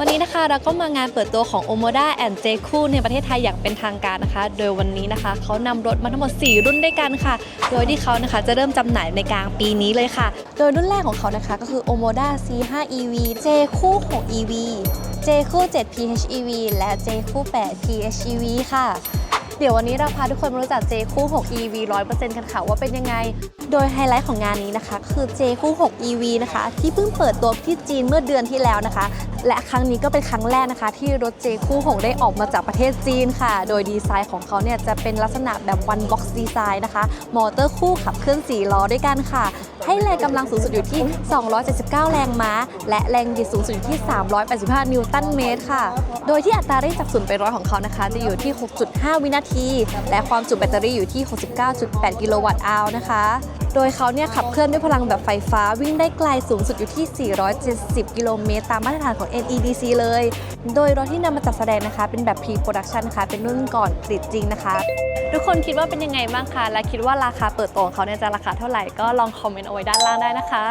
วันนี้นะคะเราก็มางานเปิดตัวของ Omoda and j c o ในประเทศไทยอย่างเป็นทางการนะคะ โดยวันนี้นะคะเขานำรถมาทั้งหมด 4 รุ่นด้วยกันค่ะ โดยที่เขานะคะจะเริ่มจำหน่ายในกลางปีนี้เลยค่ะ โดยรุ่นแรกของเขานะคะก็คือ Omoda C5 EV J คู่6 EV J คู่7 PHEV และ J คู่8 PHEV ค่ะเดี๋ยววันนี้เราพาทุกคนมารู้จัก J คู่ 6 EV 100%กันค่ะว่าเป็นยังไง โดยไฮไลท์ของงานนี้นะคะ คือ J คู่ 6 EV นะคะ ที่เพิ่งเปิดตัวที่จีนเมื่อเดือนที่แล้วนะคะ และครั้งนี้ก็เป็นครั้งแรกนะคะ ที่รถ J คู่6ได้ออกมาจากประเทศจีนค่ะ โดยดีไซน์ของเขาเนี่ยจะเป็นลักษณะแบบ one box design นะคะ มอเตอร์คู่ขับเคลื่อน4ล้อด้วยกันค่ะ ให้แรงกำลังสูงสุดอยู่ที่ 279 แรงม้า และแรงบิดสูงสุดอยู่ที่ 385 นิวตันเมตรค่ะ โดยที่อัตราเร่งจากศูนย์ไปร้อยของเขานะคะ จะอยู่ที่ 6.5 วินาที และความจุแบตเตอรี่อยู่ที่ 69.8 กิโลวัตต์อาวนะคะ โดยเขาเนี่ยขับเคลื่อนด้วยพลังแบบไฟฟ้าวิ่งได้ไกลสูงสุดอยู่ที่ 470 กิโลเมตร ตามมาตรฐานของ NEDC เลย โดยรถที่นำมาจัดแสดงนะคะ เป็นแบบ pre-production นะคะ เป็นรุ่นก่อนผลิตจริงนะคะ ทุกคนคิดว่าเป็นยังไงบ้างคะ และคิดว่าราคาเปิดตัวของเขาเนี่ยจะราคาเท่าไหร่ก็ลองคอมเมนต์เอาไว้ด้านล่างได้นะคะ